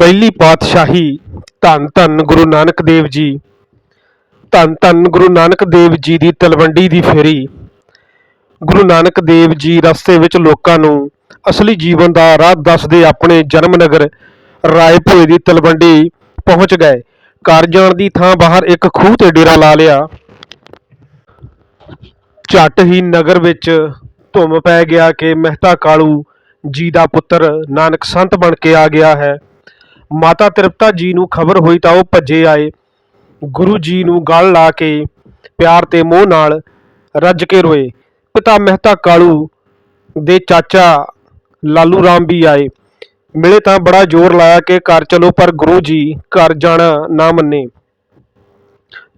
ਪਹਿਲੀ ਪਾਤਸ਼ਾਹੀ ਧੰਨ ਧੰਨ ਗੁਰੂ ਨਾਨਕ ਦੇਵ ਜੀ, ਧੰਨ ਧੰਨ ਗੁਰੂ ਨਾਨਕ ਦੇਵ ਜੀ ਦੀ ਤਲਵੰਡੀ ਦੀ ਫੇਰੀ। ਗੁਰੂ ਨਾਨਕ ਦੇਵ ਜੀ ਰਸਤੇ ਵਿੱਚ ਲੋਕਾਂ ਨੂੰ ਅਸਲੀ ਜੀਵਨ ਦਾ ਰਾਹ ਦੱਸਦੇ ਆਪਣੇ ਜਨਮ ਨਗਰ ਰਾਏਪੁਰੇ ਦੀ ਤਲਵੰਡੀ ਪਹੁੰਚ ਗਏ। ਘਰ ਜਾਣ ਦੀ ਥਾਂ ਬਾਹਰ ਇੱਕ ਖੂਹ ਤੇ ਡੇਰਾ ਲਾ ਲਿਆ। ਝੱਟ ਹੀ ਨਗਰ ਵਿੱਚ ਧੁੰਮ ਪੈ ਗਿਆ ਕਿ ਮਹਿਤਾ ਕਾਲੂ ਜੀ ਦਾ ਪੁੱਤਰ ਨਾਨਕ ਸੰਤ ਬਣ ਕੇ ਆ ਗਿਆ ਹੈ। ਮਾਤਾ ਤ੍ਰਿਪਤਾ ਜੀ ਨੂੰ ਖਬਰ ਹੋਈ ਤਾਂ ਉਹ ਭੱਜੇ ਆਏ। ਗੁਰੂ ਜੀ ਨੂੰ ਗਲ ਲਾ ਕੇ ਪਿਆਰ ਤੇ ਮੋਹ ਨਾਲ ਰੱਜ ਕੇ ਰੋਏ। ਪਿਤਾ ਮਹਿਤਾ ਕਾਲੂ ਦੇ ਚਾਚਾ ਲਾਲੂ ਰਾਮ ਵੀ ਆਏ। ਮਿਲੇ ਤਾਂ ਬੜਾ ਜ਼ੋਰ ਲਾਇਆ ਕਿ ਘਰ ਚਲੋ, ਪਰ ਗੁਰੂ ਜੀ ਘਰ ਜਾਣਾ ਨਾ ਮੰਨੇ।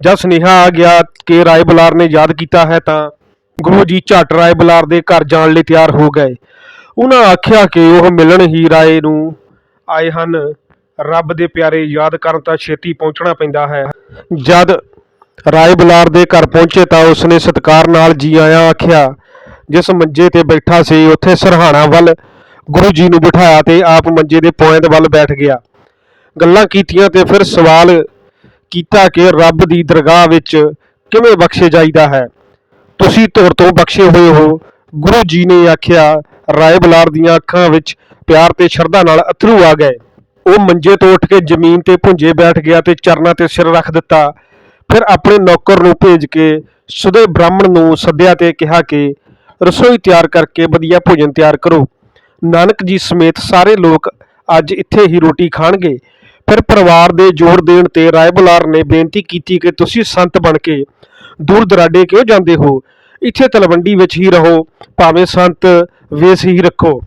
ਜਦ ਸੁਨੇਹਾ ਆ ਗਿਆ ਕਿ ਰਾਏ ਬੁਲਾਰ ਨੇ ਯਾਦ ਕੀਤਾ ਹੈ ਤਾਂ ਗੁਰੂ ਜੀ ਝੱਟ ਰਾਏ ਬੁਲਾਰ ਦੇ ਘਰ ਜਾਣ ਲਈ ਤਿਆਰ ਹੋ ਗਏ। ਉਹਨਾਂ ਆਖਿਆ ਕਿ ਉਹ ਮਿਲਣ ਹੀ ਰਾਏ ਨੂੰ ਆਏ ਹਨ। ਰੱਬ ਦੇ ਪਿਆਰੇ ਯਾਦ ਕਰਨ ਤਾਂ ਛੇਤੀ ਪਹੁੰਚਣਾ ਪੈਂਦਾ ਹੈ। ਜਦ ਰਾਏ ਬੁਲਾਰ ਦੇ ਘਰ ਪਹੁੰਚੇ ਤਾਂ ਉਸਨੇ ਸਤਿਕਾਰ ਨਾਲ ਜੀ ਆਇਆਂ ਆਖਿਆ, ਜਿਸ ਮੰਜੇ ਤੇ ਬੈਠਾ ਸੀ, ਉੱਥੇ ਸਰਹਾਣਾ ਵੱਲ ਗੁਰੂ ਜੀ ਨੂੰ ਬਿਠਾਇਆ ਤੇ ਆਪ ਮੰਜੇ ਦੇ ਪੁਆਇੰਟ ਵੱਲ ਬੈਠ ਗਿਆ। ਗੱਲਾਂ ਕੀਤੀਆਂ ਤੇ ਫਿਰ ਸਵਾਲ ਕੀਤਾ ਕਿ ਰੱਬ ਦੀ ਦਰਗਾਹ ਵਿੱਚ ਕਿਵੇਂ ਬਖਸ਼ੇ ਜਾਈਦਾ ਹੈ? ਤੁਸੀਂ ਧੁਰ ਤੋਂ ਬਖਸ਼ੇ ਹੋਏ ਹੋ। ਗੁਰੂ ਜੀ ਨੇ ਆਖਿਆ ਰਾਏ ਬੁਲਾਰ ਦੀਆਂ ਅੱਖਾਂ ਵਿੱਚ ਪਿਆਰ ਤੇ ਸ਼ਰਧਾ ਨਾਲ ਅਥਰੂ ਆ ਗਏ। ਉਹ ਮੰਜੇ ਤੋਂ ਉੱਠ ਕੇ ਜ਼ਮੀਨ ਤੇ ਭੁੰਜੇ ਬੈਠ ਗਿਆ ਤੇ ਚਰਨਾਂ ਤੇ ਸਿਰ ਰੱਖ ਦਿੱਤਾ। ਫਿਰ ਆਪਣੇ ਨੌਕਰ ਨੂੰ ਭੇਜ ਕੇ ਸੁਦੇ ਬ੍ਰਾਹਮਣ ਨੂੰ ਸੱਦਿਆ ਤੇ ਕਿਹਾ ਕਿ, ਰਸੋਈ ਤਿਆਰ ਕਰਕੇ ਵਧੀਆ ਭੋਜਨ ਤਿਆਰ ਕਰੋ। ਨਾਨਕ ਜੀ ਸਮੇਤ ਸਾਰੇ ਲੋਕ ਅੱਜ ਇੱਥੇ ਹੀ ਰੋਟੀ ਖਾਣਗੇ। ਫਿਰ ਪਰਿਵਾਰ ਦੇ ਜੋੜ ਦੇਣ ਤੇ ਰਾਏ ਬੁਲਾਰ ਨੇ ਬੇਨਤੀ ਕੀਤੀ ਕਿ ਤੁਸੀਂ ਸੰਤ ਬਣ ਕੇ ਦੂਰ ਦਰਾਡੇ ਕਿਉਂ ਜਾਂਦੇ ਹੋ? ਇੱਥੇ ਤਲਵੰਡੀ ਵਿੱਚ ਹੀ ਰਹੋ, ਭਾਵੇਂ ਸੰਤ ਵੇਸ ਹੀ ਰੱਖੋ।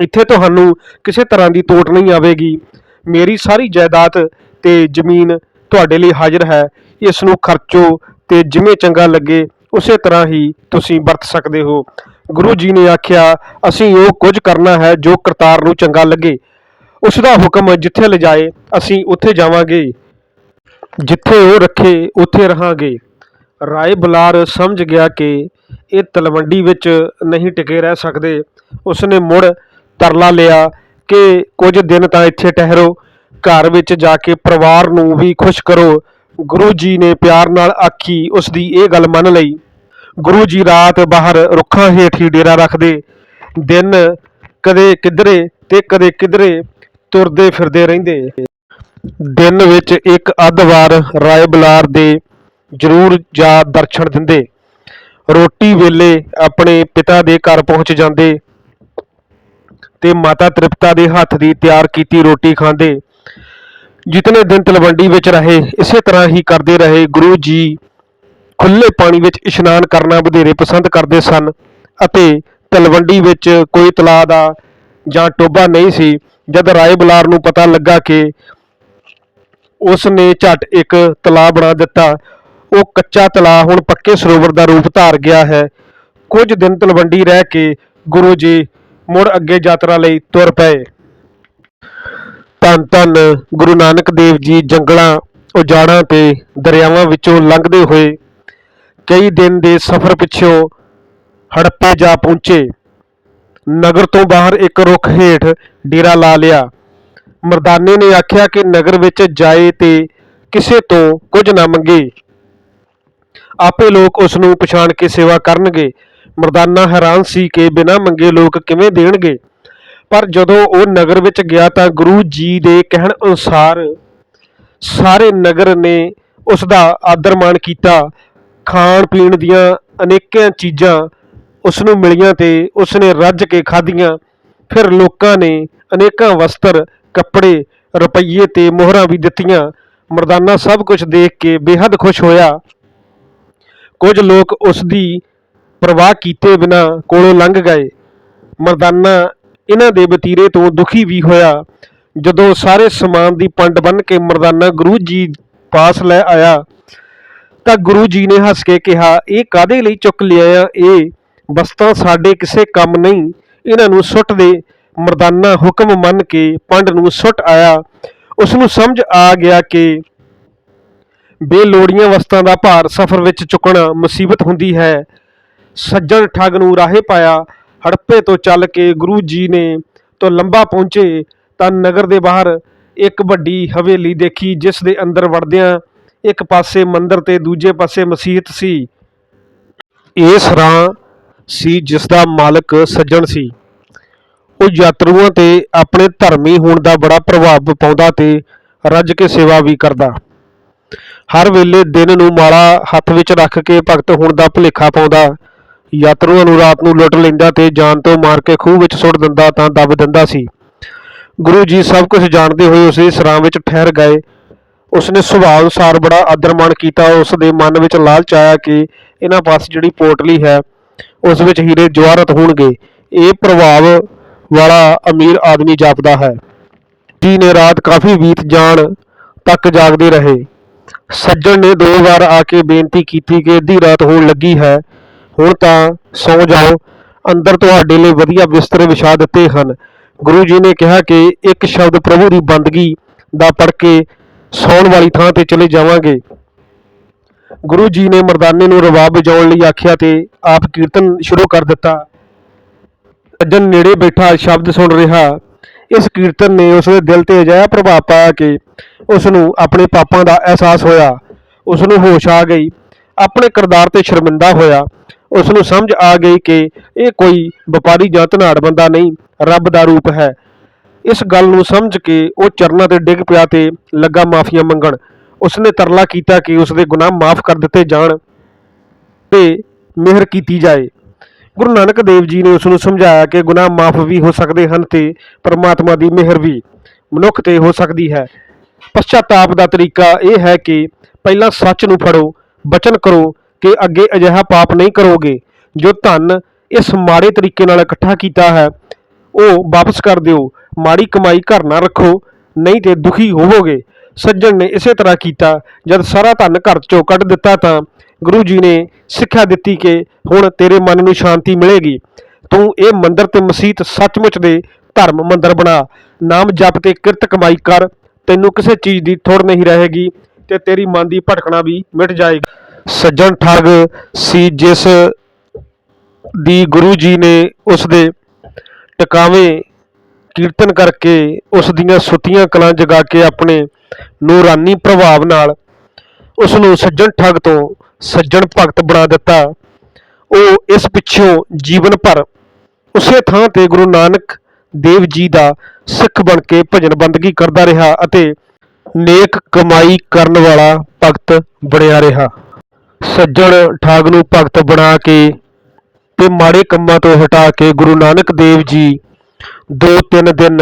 ਇੱਥੇ ਤੁਹਾਨੂੰ ਕਿਸੇ ਤਰ੍ਹਾਂ ਦੀ ਤੋਟ ਨਹੀਂ ਆਵੇਗੀ। ਮੇਰੀ ਸਾਰੀ ਜਾਇਦਾਦ ਤੇ ਜ਼ਮੀਨ ਤੁਹਾਡੇ ਲਈ ਹਾਜ਼ਰ ਹੈ। ਇਸ ਨੂੰ ਖਰਚੋ ਤੇ ਜਿਵੇਂ ਚੰਗਾ ਲੱਗੇ, ਉਸੇ ਤਰ੍ਹਾਂ ਹੀ ਤੁਸੀਂ ਵਰਤ ਸਕਦੇ ਹੋ। ਗੁਰੂ ਜੀ ਨੇ ਆਖਿਆ, ਅਸੀਂ ਉਹ ਕੁਝ ਕਰਨਾ ਹੈ ਜੋ ਕਰਤਾਰ ਨੂੰ ਚੰਗਾ ਲੱਗੇ। ਉਸ ਦਾ ਹੁਕਮ ਜਿੱਥੇ ਲਿਜਾਏ, ਅਸੀਂ ਉੱਥੇ ਜਾਵਾਂਗੇ। ਜਿੱਥੇ ਉਹ ਰੱਖੇ, ਉੱਥੇ ਰਹਾਂਗੇ। ਰਾਏ ਬੁਲਾਰ ਸਮਝ ਗਿਆ ਕਿ ਇਹ ਤਲਵੰਡੀ ਵਿੱਚ ਨਹੀਂ ਟਿਕੇ ਰਹਿ ਸਕਦੇ। ਉਸਨੇ ਮੁੜ ਤਰਲਾ ਲਿਆ ਕਿ ਕੁਝ ਦਿਨ ਤਾਂ ਇੱਥੇ ਠਹਿਰੋ, ਘਰ ਵਿੱਚ ਜਾ ਕੇ ਪਰਿਵਾਰ ਨੂੰ ਵੀ ਖੁਸ਼ ਕਰੋ। ਗੁਰੂ ਜੀ ਨੇ ਪਿਆਰ ਨਾਲ ਆਖੀ, ਉਸ ਦੀ ਇਹ ਗੱਲ ਮੰਨ ਲਈ, ਗੁਰੂ ਜੀ, ਰਾਤ ਬਾਹਰ ਰੁੱਖਾਂ ਹੇਠ ਹੀ ਡੇਰਾ ਰੱਖਦੇ, ਦਿਨ ਕਦੇ ਕਿਧਰੇ ਤੇ ਕਦੇ ਕਿਧਰੇ ਤੁਰਦੇ ਫਿਰਦੇ ਰਹਿੰਦੇ। ਦਿਨ ਵਿੱਚ ਇੱਕ ਅੱਧ ਵਾਰ ਰਾਏ ਬਲਾਰ ਦੇ ਜ਼ਰੂਰ ਜਾ ਦਰਸ਼ਨ ਦਿੰਦੇ। ਰੋਟੀ ਵੇਲੇ ਆਪਣੇ ਪਿਤਾ ਦੇ ਘਰ ਪਹੁੰਚ ਜਾਂਦੇ। ਤੇ ਮਾਤਾ ਤ੍ਰਿਪਤਾ ਦੇ ਹੱਥ ਦੀ ਤਿਆਰ ਕੀਤੀ ਰੋਟੀ ਖਾਂਦੇ। ਜਿਤਨੇ ਦਿਨ ਤਲਵੰਡੀ ਵਿੱਚ ਰਹੇ, ਇਸੇ ਤਰ੍ਹਾਂ ਹੀ ਕਰਦੇ ਰਹੇ ਗੁਰੂ ਜੀ। ਖੁੱਲੇ ਪਾਣੀ ਵਿੱਚ ਇਸ਼ਨਾਨ ਕਰਨਾ ਵਧੇਰੇ ਪਸੰਦ ਕਰਦੇ ਸਨ ਅਤੇ ਤਲਵੰਡੀ ਵਿੱਚ ਕੋਈ ਤਲਾਅ ਦਾ ਜਾਂ ਟੋਬਾ ਨਹੀਂ ਸੀ। ਜਦ ਰਾਏ ਬੁਲਾਰ ਨੂੰ ਪਤਾ ਲੱਗਾ ਕਿ ਉਸ ਨੇ ਝਟ ਇੱਕ ਤਲਾਅ ਬਣਾ ਦਿੱਤਾ, ਉਹ ਕੱਚਾ ਤਲਾਅ ਹੁਣ ਪੱਕੇ ਸਰੋਵਰ ਦਾ ਰੂਪ ਧਾਰ ਗਿਆ ਹੈ। ਕੁਝ ਦਿਨ ਤਲਵੰਡੀ ਰਹਿ ਕੇ ਗੁਰੂ ਜੀ ਮੁੜ ਅੱਗੇ ਯਾਤਰਾ ਲਈ ਤੁਰ ਪਏ। ਧੰਨ ਧੰਨ ਗੁਰੂ ਨਾਨਕ ਦੇਵ ਜੀ ਜੰਗਲਾਂ, ਉਜਾੜਾਂ ਤੇ ਦਰਿਆਵਾਂ ਵਿੱਚੋਂ ਲੰਘਦੇ ਹੋਏ ਕਈ ਦਿਨ ਦੇ ਸਫ਼ਰ ਪਿੱਛੋਂ ਹੜੱਪੇ ਜਾ ਪਹੁੰਚੇ। ਨਗਰ ਤੋਂ ਬਾਹਰ ਇੱਕ ਰੁੱਖ ਹੇਠ ਡੇਰਾ ਲਾ ਲਿਆ। ਮਰਦਾਨੇ ਨੇ ਆਖਿਆ ਕਿ ਨਗਰ ਵਿੱਚ ਜਾਏ ਤੇ ਕਿਸੇ ਤੋਂ ਕੁਝ ਨਾ ਮੰਗੇ। ਆਪੇ ਲੋਕ ਉਸ ਨੂੰ ਪਛਾਣ ਕੇ ਸੇਵਾ ਕਰਨਗੇ। ਮਰਦਾਨਾ ਹੈਰਾਨ ਸੀ ਕਿ ਬਿਨਾਂ ਮੰਗੇ ਲੋਕ ਕਿਵੇਂ ਦੇਣਗੇ। ਪਰ ਜਦੋਂ ਉਹ ਨਗਰ ਵਿੱਚ ਗਿਆ ਤਾਂ ਗੁਰੂ ਜੀ ਦੇ ਕਹਿਣ ਅਨੁਸਾਰ ਸਾਰੇ ਨਗਰ ਨੇ ਉਸ ਦਾ ਆਦਰ ਮਾਣ ਕੀਤਾ। ਖਾਣ ਪੀਣ ਦੀਆਂ ਅਨੇਕਾਂ ਚੀਜ਼ਾਂ ਉਸ ਨੂੰ ਮਿਲੀਆਂ ਤੇ ਉਸ ਨੇ ਰੱਜ ਕੇ ਖਾਧੀਆਂ। ਫਿਰ ਲੋਕਾਂ ਨੇ ਅਨੇਕਾਂ ਵਸਤਰ, ਕੱਪੜੇ, ਰੁਪਈਏ ਤੇ ਮੋਹਰਾਂ ਵੀ ਦਿੱਤੀਆਂ। ਮਰਦਾਨਾ ਸਭ ਕੁਝ ਦੇਖ ਕੇ ਬੇਹੱਦ ਖੁਸ਼ ਹੋਇਆ। ਕੁਝ ਲੋਕ ਉਸ ਦੀ ਪਰਵਾਹ ਕੀਤੇ ਬਿਨਾ ਕੋਲੋਂ ਲੰਘ ਗਏ। ਮਰਦਾਨਾ ਇਹਨਾਂ ਦੇ ਵਤੀਰੇ ਤੋਂ ਦੁਖੀ ਵੀ ਹੋਇਆ। ਜਦੋਂ ਸਾਰੇ ਸਮਾਨ ਦੀ ਪੰਡ ਬੰਨ ਕੇ ਮਰਦਾਨਾ ਗੁਰੂ ਜੀ ਪਾਸ ਲੈ ਆਇਆ, ਤਾਂ ਗੁਰੂ ਜੀ ਨੇ ਹੱਸ ਕੇ ਕਿਹਾ, ਇਹ ਕਾਦੇ ਲਈ ਚੁੱਕ ਲਿਆ ਇਹ ਵਸਤਾਂ ਸਾਡੇ ਕਿਸੇ ਕੰਮ ਨਹੀਂ। ਇਹਨਾਂ ਨੂੰ ਸੁੱਟ ਦੇ। ਮਰਦਾਨਾ ਹੁਕਮ ਮੰਨ ਕੇ ਪੰਡ ਨੂੰ ਸੁੱਟ ਆਇਆ। ਉਸ ਨੂੰ ਸਮਝ ਆ ਗਿਆ ਕਿ ਬੇਲੋੜੀਆਂ ਵਸਤਾਂ ਦਾ ਭਾਰ ਸਫ਼ਰ ਵਿੱਚ ਚੁੱਕਣਾ ਮੁਸੀਬਤ ਹੁੰਦੀ ਹੈ। ਸੱਜਣ ਠੱਗ ਨੂੰ ਰਾਹੇ ਪਾਇਆ, ਹੜੱਪੇ ਤੋਂ ਚੱਲ ਕੇ ਗੁਰੂ ਜੀ ਨੇ ਤੋਂ ਲੰਬਾ ਪਹੁੰਚੇ, ਤਾਂ ਨਗਰ ਦੇ ਬਾਹਰ ਇੱਕ ਵੱਡੀ ਹਵੇਲੀ ਦੇਖੀ, ਜਿਸ ਦੇ ਅੰਦਰ ਵੜਦਿਆਂ ਇੱਕ ਪਾਸੇ ਮੰਦਰ ਤੇ ਦੂਜੇ ਪਾਸੇ ਮਸੀਤ ਸੀ। ਇਹ ਸਰਾਂ ਸੀ ਜਿਸ ਦਾ ਮਾਲਕ ਸੱਜਣ ਸੀ। ਉਹ ਯਾਤਰੂਆਂ ਤੇ ਆਪਣੇ ਧਰਮੀ ਹੋਣ ਦਾ ਬੜਾ ਪ੍ਰਭਾਵ ਪਾਉਂਦਾ ਤੇ ਰੱਜ ਕੇ ਸੇਵਾ ਵੀ ਕਰਦਾ। ਹਰ ਵੇਲੇ ਦਿਨ ਨੂੰ ਮਾਲਾ ਹੱਥ ਵਿੱਚ ਰੱਖ ਕੇ ਭਗਤ ਹੋਣ ਦਾ ਭੁਲੇਖਾ ਪਾਉਂਦਾ। ਯਾਤਰੂਆਂ ਨੂੰ ਰਾਤ ਨੂੰ ਲੁੱਟ ਲੈਂਦਾ ਤੇ ਜਾਨ ਤੋਂ ਮਾਰ ਕੇ ਖੂਹ ਵਿੱਚ ਸੁੱਟ ਦਿੰਦਾ ਤਾਂ ਦੱਬ ਦਿੰਦਾ ਸੀ। ਗੁਰੂ ਜੀ ਸਭ ਕੁਝ ਜਾਣਦੇ ਹੋਏ ਉਸੇ ਸਰਾਂ ਵਿੱਚ ਠਹਿਰ ਗਏ। ਉਸਨੇ ਸੁਭਾਅ ਅਨੁਸਾਰ ਬੜਾ ਆਦਰ ਮਾਣ ਕੀਤਾ। ਉਸ ਦੇ ਮਨ ਵਿੱਚ ਲਾਲਚ ਆਇਆ ਕਿ ਇਹਨਾਂ ਪਾਸ ਜਿਹੜੀ ਪੋਟਲੀ ਹੈ, ਉਸ ਵਿੱਚ ਹੀਰੇ ਜਵਾਹਰਤ ਹੋਣਗੇ। ਇਹ ਪ੍ਰਭਾਵ ਵਾਲਾ ਅਮੀਰ ਆਦਮੀ ਜਾਪਦਾ ਹੈ। ਜੀ ਨੇ ਰਾਤ ਕਾਫੀ ਬੀਤ ਜਾਣ ਤੱਕ ਜਾਗਦੇ ਰਹੇ। ਸੱਜਣ ਨੇ ਦੋ ਵਾਰ ਆ ਕੇ ਬੇਨਤੀ ਕੀਤੀ ਕਿ ਅੱਧੀ ਰਾਤ ਹੋਣ ਲੱਗੀ ਹੈ। ਹੁਣ ਤਾਂ ਸੌ ਜਾਓ। ਅੰਦਰ ਤੁਹਾਡੇ ਲਈ ਵਧੀਆ ਬਿਸਤਰੇ ਵਿਛਾ ਦਿੱਤੇ ਹਨ। ਗੁਰੂ ਜੀ ਨੇ ਕਿਹਾ ਕਿ ਇੱਕ ਸ਼ਬਦ ਪ੍ਰਭੂ ਦੀ ਬੰਦਗੀ ਦਾ ਪੜ੍ਹ ਕੇ ਸੌਣ ਵਾਲੀ ਥਾਂ ਤੇ ਚਲੇ ਜਾਵਾਂਗੇ। ਗੁਰੂ ਜੀ ਨੇ ਮਰਦਾਨੇ ਨੂੰ ਰਬਾਬ ਵਜਾਉਣ ਲਈ ਆਖਿਆ ਤੇ ਆਪ ਕੀਰਤਨ ਸ਼ੁਰੂ ਕਰ ਦਿੱਤਾ। ਸੱਜਣ ਨੇੜੇ ਬੈਠਾ ਸ਼ਬਦ ਸੁਣ ਰਿਹਾ। ਇਸ ਕੀਰਤਨ ਨੇ ਉਸ ਦੇ ਦਿਲ ਤੇ ਅਜਿਹਾ ਪ੍ਰਭਾਵ ਪਾਇਆ ਕਿ ਉਸ ਨੂੰ ਆਪਣੇ ਪਾਪਾਂ ਦਾ ਅਹਿਸਾਸ ਹੋਇਆ। ਉਸ ਨੂੰ ਹੋਸ਼ ਆ ਗਈ। ਆਪਣੇ ਕਿਰਦਾਰ ਤੇ ਸ਼ਰਮਿੰਦਾ ਹੋਇਆ। ਉਸ ਨੂੰ ਸਮਝ ਆ ਗਈ ਕਿ ਇਹ ਕੋਈ ਵਪਾਰੀ ਜਾਂ ਧਨਾੜ ਬੰਦਾ ਨਹੀਂ, ਰੱਬ ਦਾ ਰੂਪ ਹੈ। ਇਸ ਗੱਲ ਨੂੰ ਸਮਝ ਕੇ ਉਹ ਚਰਨਾਂ ਤੇ ਡਿੱਗ ਪਿਆ ਤੇ ਲੱਗਾ ਮਾਫੀਆਂ ਮੰਗਣ। ਉਸਨੇ ਤਰਲਾ ਕੀਤਾ ਕਿ ਉਸਦੇ ਗੁਨਾਹ ਮਾਫ ਕਰ ਦਿੱਤੇ ਜਾਣ ਤੇ ਮਿਹਰ ਕੀਤੀ ਜਾਏ। ਗੁਰੂ ਨਾਨਕ ਦੇਵ ਜੀ ਨੇ ਉਸ ਨੂੰ ਸਮਝਾਇਆ ਕਿ ਗੁਨਾਹ ਮਾਫ ਵੀ ਹੋ ਸਕਦੇ ਹਨ ਤੇ ਪਰਮਾਤਮਾ ਦੀ ਮਿਹਰ ਵੀ ਮਨੁੱਖ ਤੇ ਹੋ ਸਕਦੀ ਹੈ। ਪਛਤਾਪ ਦਾ ਤਰੀਕਾ ਇਹ ਹੈ ਕਿ ਪਹਿਲਾਂ ਸੱਚ ਨੂੰ ਫੜੋ, ਬਚਨ ਕਰੋ ਕਿ ਅੱਗੇ ਅਜਿਹਾ ਪਾਪ ਨਹੀਂ ਕਰੋਗੇ। ਜੋ ਧਨ ਇਸ ਮਾੜੇ ਤਰੀਕੇ ਨਾਲ ਇਕੱਠਾ ਕੀਤਾ ਹੈ, ਉਹ ਵਾਪਸ ਕਰ ਦਿਓ। ਮਾੜੀ ਕਮਾਈ ਘਰ ਨਾ ਰੱਖੋ, ਨਹੀਂ ਤੇ ਦੁਖੀ ਹੋਵੋਗੇ। ਸੱਜਣ ਨੇ ਇਸੇ ਤਰ੍ਹਾਂ ਕੀਤਾ। ਜਦ ਸਾਰਾ ਧਨ ਘਰ ਚੋਂ ਕੱਢ ਦਿੱਤਾ ਤਾਂ ਗੁਰੂ ਜੀ ਨੇ ਸਿੱਖਿਆ ਦਿੱਤੀ ਕਿ ਹੁਣ ਤੇਰੇ ਮਨ ਨੂੰ ਸ਼ਾਂਤੀ ਮਿਲੇਗੀ। ਤੂੰ ਇਹ ਮੰਦਰ ਤੇ ਮਸੀਤ ਸੱਚਮੁੱਚ ਦੇ ਧਰਮ ਮੰਦਰ ਬਣਾ। ਨਾਮ ਜਪ ਤੇ ਕਿਰਤ ਕਮਾਈ ਕਰ। ਤੈਨੂੰ ਕਿਸੇ ਚੀਜ਼ ਦੀ ਥੋੜ ਨਹੀਂ ਰਹੇਗੀ ਤੇ ਤੇਰੀ ਮਨ ਦੀ ਭਟਕਣਾ ਵੀ ਮਿਟ ਜਾਏਗੀ। ਸੱਜਣ ਠੱਗ ਸੀ, ਜਿਸ ਦੀ ਗੁਰੂ ਜੀ ਨੇ ਉਸ ਦੇ ਟਿਕਾਵੇਂ ਕੀਰਤਨ ਕਰਕੇ ਉਸ ਦੀਆਂ ਸੁੱਤੀਆਂ ਕਲਾਂ ਜਗਾ ਕੇ ਆਪਣੇ ਨੂਰਾਨੀ ਪ੍ਰਭਾਵ ਨਾਲ ਉਸ ਨੂੰ ਸੱਜਣ ਠੱਗ ਤੋਂ ਸੱਜਣ ਭਗਤ ਬਣਾ ਦਿੱਤਾ। ਉਹ ਇਸ ਪਿੱਛੋਂ ਜੀਵਨ ਭਰ ਉਸੇ ਥਾਂ ਤੇ ਗੁਰੂ ਨਾਨਕ ਦੇਵ ਜੀ ਦਾ ਸਿੱਖ ਬਣ ਕੇ ਭਜਨ ਬੰਦਗੀ ਕਰਦਾ ਰਿਹਾ ਅਤੇ ਨੇਕ ਕਮਾਈ ਕਰਨ ਵਾਲਾ ਭਗਤ ਬਣਿਆ ਰਿਹਾ। ਸੱਜਣ ਠਾਗ ਨੂੰ ਭਗਤ ਬਣਾ ਕੇ ਤੇ ਮਾੜੇ ਕੰਮਾਂ ਤੋਂ ਹਟਾ ਕੇ ਗੁਰੂ ਨਾਨਕ ਦੇਵ ਜੀ ਦੋ ਤਿੰਨ ਦਿਨ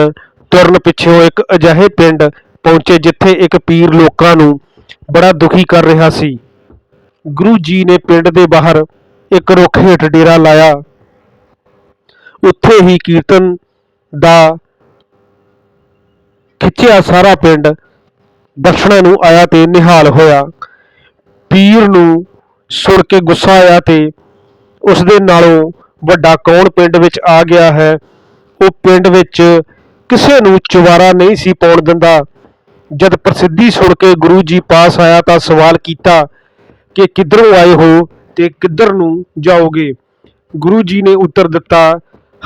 ਤੁਰਨ ਪਿੱਛੋਂ ਇੱਕ ਅਜਿਹੇ ਪਿੰਡ ਪਹੁੰਚੇ ਜਿੱਥੇ ਇੱਕ ਪੀਰ ਲੋਕਾਂ ਨੂੰ ਬੜਾ ਦੁਖੀ ਕਰ ਰਿਹਾ ਸੀ। ਗੁਰੂ ਜੀ ਨੇ ਪਿੰਡ ਦੇ ਬਾਹਰ ਇੱਕ ਰੁੱਖ ਹੇਠ ਡੇਰਾ ਲਾਇਆ। ਉੱਥੇ ਹੀ ਕੀਰਤਨ ਦਾ ਖਿੱਚਿਆ ਸਾਰਾ ਪਿੰਡ। ਦਰਸ਼ਨਾਂ ਨੂੰ ਆਇਆ ਤੇ ਨਿਹਾਲ ਹੋਇਆ। ਪੀਰ ਨੂੰ ਸੁਣ ਕੇ ਗੁੱਸਾ ਆਇਆ ਤੇ ਉਸ ਦੇ ਨਾਲੋਂ ਵੱਡਾ ਕੌਣ ਪਿੰਡ ਵਿੱਚ ਆ ਗਿਆ ਹੈ? ਉਹ ਪਿੰਡ ਵਿੱਚ ਕਿਸੇ ਨੂੰ ਚੁਬਾਰਾ ਨਹੀਂ ਸੀ ਪਾਉਣ ਦਿੰਦਾ। ਜਦ ਪ੍ਰਸਿੱਧੀ ਸੁਣ ਕੇ ਗੁਰੂ ਜੀ ਪਾਸ ਆਇਆ ਤਾਂ ਸਵਾਲ ਕੀਤਾ ਕਿ ਕਿੱਧਰੋਂ ਆਏ ਹੋ ਤੇ ਕਿੱਧਰ ਨੂੰ ਜਾਓਗੇ? ਗੁਰੂ ਜੀ ਨੇ ਉੱਤਰ ਦਿੱਤਾ,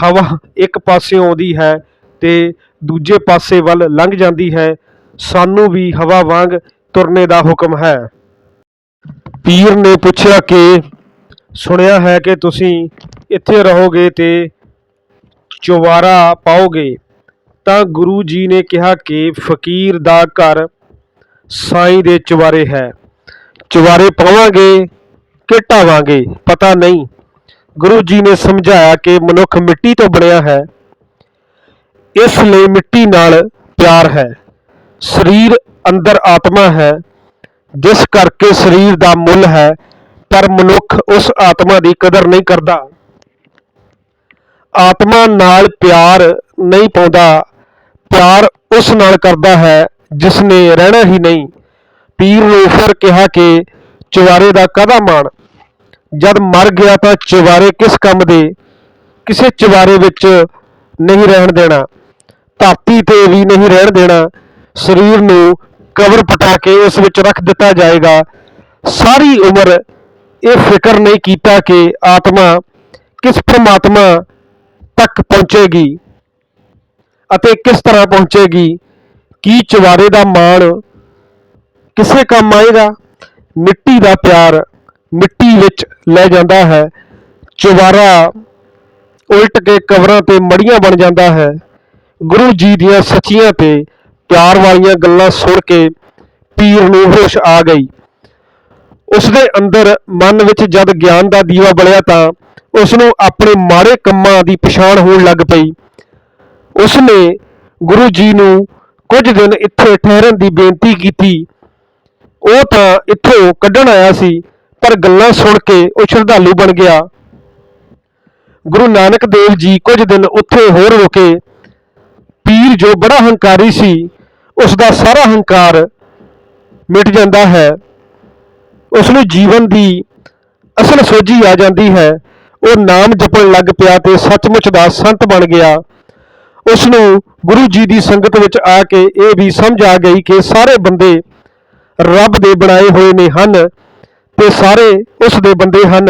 ਹਵਾ ਇੱਕ ਪਾਸੇ ਆਉਂਦੀ ਹੈ ਤੇ ਦੂਜੇ ਪਾਸੇ ਵੱਲ ਲੰਘ ਜਾਂਦੀ ਹੈ। ਸਾਨੂੰ ਵੀ ਹਵਾ ਵਾਂਗ ਤੁਰਨੇ ਦਾ ਹੁਕਮ ਹੈ। ਪੀਰ ਨੇ ਪੁੱਛਿਆ ਕਿ ਸੁਣਿਆ ਹੈ ਕਿ ਤੁਸੀਂ ਇੱਥੇ ਰਹੋਗੇ ਤੇ ਚੁਬਾਰਾ ਪਾਓਗੇ? ਤਾਂ ਗੁਰੂ ਜੀ ਨੇ ਕਿਹਾ ਕਿ ਫਕੀਰ ਦਾ ਘਰ ਸਾਈਂ ਦੇ ਚੁਬਾਰੇ ਹੈ। ਚੁਬਾਰੇ ਪਾਵਾਂਗੇ ਕਿ ਢਾਵਾਂਗੇ? ਪਤਾ ਨਹੀਂ। ਗੁਰੂ ਜੀ ਨੇ ਸਮਝਾਇਆ ਕਿ ਮਨੁੱਖ ਮਿੱਟੀ ਤੋਂ ਬਣਿਆ ਹੈ। ਇਸ ਲਈ ਮਿੱਟੀ ਨਾਲ ਪਿਆਰ ਹੈ। ਸਰੀਰ ਅੰਦਰ ਆਤਮਾ ਹੈ। ਜਿਸ ਕਰਕੇ ਸਰੀਰ ਦਾ ਮੁੱਲ ਹੈ, ਪਰ ਮਨੁੱਖ ਉਸ ਆਤਮਾ ਦੀ ਕਦਰ ਨਹੀਂ ਕਰਦਾ। ਆਤਮਾ ਨਾਲ ਪਿਆਰ ਨਹੀਂ ਪਾਉਂਦਾ, ਪਿਆਰ ਉਸ ਨਾਲ ਕਰਦਾ ਹੈ ਜਿਸ ਨੇ ਰਹਿਣਾ ਹੀ ਨਹੀਂ। ਪੀਰ ਨੇ ਫਿਰ ਕਿਹਾ ਕਿ ਚੁਬਾਰੇ ਦਾ ਕਾਹਦਾ ਮਾਣ? ਜਦ ਮਰ ਗਿਆ ਤਾਂ ਚੁਬਾਰੇ ਕਿਸ ਕੰਮ ਦੇ? ਕਿਸੇ ਚੁਬਾਰੇ ਵਿੱਚ ਨਹੀਂ ਰਹਿਣ ਦੇਣਾ। ਧਰਤੀ ਤੇ ਵੀ ਨਹੀਂ ਰਹਿਣ ਦੇਣਾ। ਸਰੀਰ ਨੂੰ ਕਵਰ ਪਟਾ ਕੇ ਉਸ ਵਿੱਚ ਰੱਖ ਦਿੱਤਾ ਜਾਏਗਾ। ਸਾਰੀ ਉਮਰ ਇਹ ਫਿਕਰ ਨਹੀਂ ਕੀਤਾ ਕਿ ਆਤਮਾ ਕਿਸ ਪ੍ਰਮਾਤਮਾ ਤੱਕ ਪਹੁੰਚੇਗੀ ਅਤੇ ਕਿਸ ਤਰ੍ਹਾਂ ਪਹੁੰਚੇਗੀ, ਕੀ ਚਵਾਰੇ ਦਾ ਮਾਣ ਕਿਸੇ ਕੰਮ ਆਏਗਾ। ਮਿੱਟੀ ਦਾ ਪਿਆਰ ਮਿੱਟੀ ਵਿੱਚ ਲੈ ਜਾਂਦਾ ਹੈ। ਚਵਾਰਾ ਉਲਟ ਕੇ ਕਬਰਾਂ ਤੇ ਮੜੀਆਂ ਬਣ ਜਾਂਦਾ ਹੈ। ਗੁਰੂ ਜੀ ਦੀਆਂ ਸੱਚੀਆਂ ਤੇ ਪਿਆਰ ਵਾਲੀਆਂ ਗੱਲਾਂ ਸੁਣ ਕੇ ਪੀਰ ਨੂੰ ਹੋਸ਼ ਆ ਗਈ। ਉਸ ਦੇ ਅੰਦਰ ਮਨ ਵਿੱਚ ਜਦ ਗਿਆਨ ਦਾ ਦੀਵਾ ਬਲਿਆ ਤਾਂ ਉਸ ਨੂੰ ਆਪਣੇ ਮਾੜੇ ਕੰਮਾਂ ਦੀ ਪਛਾਣ ਹੋਣ ਲੱਗ ਪਈ। ਉਸ ਨੇ ਗੁਰੂ ਜੀ ਨੂੰ ਕੁਝ ਦਿਨ ਇੱਥੇ ਠਹਿਰਨ ਦੀ ਬੇਨਤੀ ਕੀਤੀ। ਉਹ ਤਾਂ ਇੱਥੋਂ ਕੱਢਣ ਆਇਆ ਸੀ, ਪਰ ਗੱਲਾਂ ਸੁਣ ਕੇ ਉਹ ਸ਼ਰਧਾਲੂ ਬਣ ਗਿਆ। ਗੁਰੂ ਨਾਨਕ ਦੇਵ ਜੀ ਕੁਝ ਦਿਨ ਉੱਥੇ ਹੋਰ ਰੁਕੇ। ਪੀਰ ਜੋ ਬੜਾ ਹੰਕਾਰੀ ਸੀ ਉਸ ਦਾ ਸਾਰਾ ਹੰਕਾਰ ਮਿਟ ਜਾਂਦਾ ਹੈ। ਉਸ ਨੂੰ ਜੀਵਨ ਦੀ ਅਸਲ ਸੋਝੀ ਆ ਜਾਂਦੀ ਹੈ। ਉਹ ਨਾਮ ਜਪਣ ਲੱਗ ਪਿਆ ਤੇ ਸੱਚਮੁੱਚ ਦਾ ਸੰਤ ਬਣ ਗਿਆ। ਉਸ ਨੂੰ ਗੁਰੂ ਜੀ ਦੀ ਸੰਗਤ ਵਿੱਚ ਆ ਕੇ ਇਹ ਵੀ ਸਮਝ ਆ ਗਈ ਕਿ ਸਾਰੇ ਬੰਦੇ ਰੱਬ ਦੇ ਬਣਾਏ ਹੋਏ ਨੇ ਹਨ ਤੇ ਸਾਰੇ ਉਸ ਦੇ ਬੰਦੇ ਹਨ।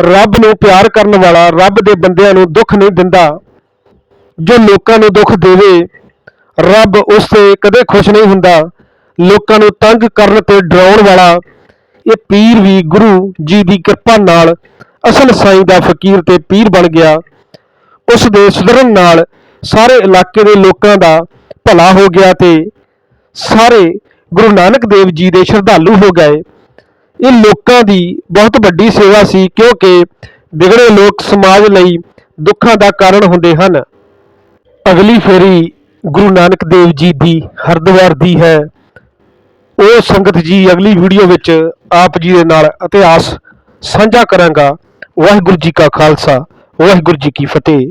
ਰੱਬ ਨੂੰ ਪਿਆਰ ਕਰਨ ਵਾਲਾ, ਰੱਬ ਦੇ ਬੰਦਿਆਂ ਨੂੰ ਦੁੱਖ ਨਹੀਂ ਦਿੰਦਾ। ਜੋ ਲੋਕਾਂ ਨੂੰ ਦੁੱਖ ਦੇਵੇ, ਰੱਬ ਉਸ ਤੇ ਕਦੇ ਖੁਸ਼ ਨਹੀਂ ਹੁੰਦਾ। ਲੋਕਾਂ ਨੂੰ ਤੰਗ ਕਰਨ ਤੇ ਡਰਾਉਣ ਵਾਲਾ ਇਹ ਪੀਰ ਵੀ ਗੁਰੂ ਜੀ ਦੀ ਕਿਰਪਾ ਨਾਲ ਅਸਲ ਸਾਈਂ ਦਾ ਫਕੀਰ ਤੇ ਪੀਰ ਬਣ ਗਿਆ। ਉਸ ਦੇ ਸੁਧਰਨ ਨਾਲ ਸਾਰੇ ਇਲਾਕੇ ਦੇ ਲੋਕਾਂ ਦਾ ਭਲਾ ਹੋ ਗਿਆ ਤੇ ਸਾਰੇ ਗੁਰੂ ਨਾਨਕ ਦੇਵ ਜੀ ਦੇ ਸ਼ਰਧਾਲੂ ਹੋ ਗਏ। ਇਹ ਲੋਕਾਂ ਦੀ ਬਹੁਤ ਵੱਡੀ ਸੇਵਾ ਸੀ ਕਿਉਂਕਿ ਵਿਗੜੇ ਲੋਕ ਸਮਾਜ ਲਈ ਦੁੱਖਾਂ ਦਾ ਕਾਰਨ ਹੁੰਦੇ ਹਨ। ਅਗਲੀ ਫੇਰੀ ਗੁਰੂ ਨਾਨਕ ਦੇਵ ਜੀ ਦੀ ਹਰਿਦੁਆਰ ਦੀ ਹੈ। ਉਹ ਸੰਗਤ ਜੀ ਅਗਲੀ ਵੀਡੀਓ ਵਿੱਚ ਆਪ ਜੀ ਦੇ ਨਾਲ ਇਤਿਹਾਸ ਸਾਂਝਾ ਕਰਾਂਗਾ। ਵਾਹਿਗੁਰੂ ਜੀ ਕਾ ਖਾਲਸਾ, ਵਾਹਿਗੁਰੂ ਜੀ ਕੀ ਫਤਿਹ।